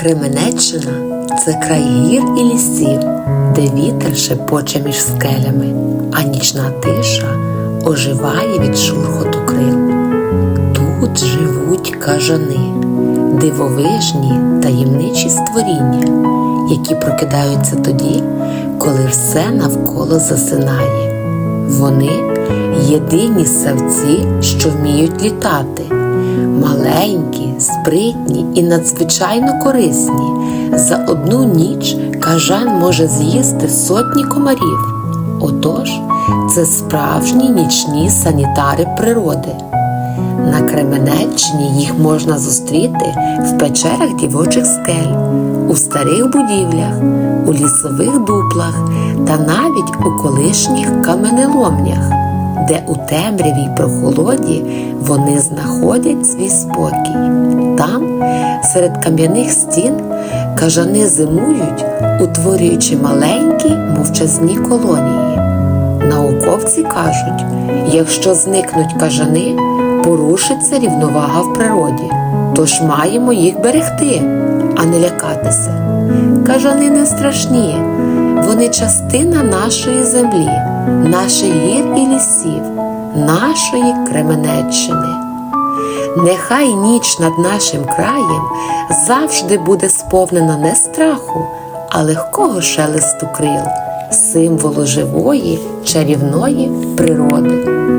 Кременеччина це край гір і лісів, де вітер шепоче між скелями, а нічна тиша оживає від шурхоту крил. Тут живуть кажани, дивовижні таємничі створіння, які прокидаються тоді, коли все навколо засинає. Вони єдині савці, що вміють літати, маленькі, спритні і надзвичайно корисні. За одну ніч кажан може з'їсти сотні комарів. Отож, це справжні нічні санітари природи. На Кременеччині їх можна зустріти в печерах дівочих скель, у старих будівлях, у лісових дуплах та навіть у колишніх каменеломнях, де у темряві й прохолоді вони знаходять свій спокій. Там, серед кам'яних стін, кажани зимують, утворюючи маленькі мовчазні колонії. Науковці кажуть, якщо зникнуть кажани, порушиться рівновага в природі, тож маємо їх берегти, а не лякатися. Кажани не страшні, вони частина нашої землі, наших гір і лісів, нашої Кременеччини. Нехай ніч над нашим краєм завжди буде сповнена не страху, а легкого шелесту крил, символу живої чарівної природи.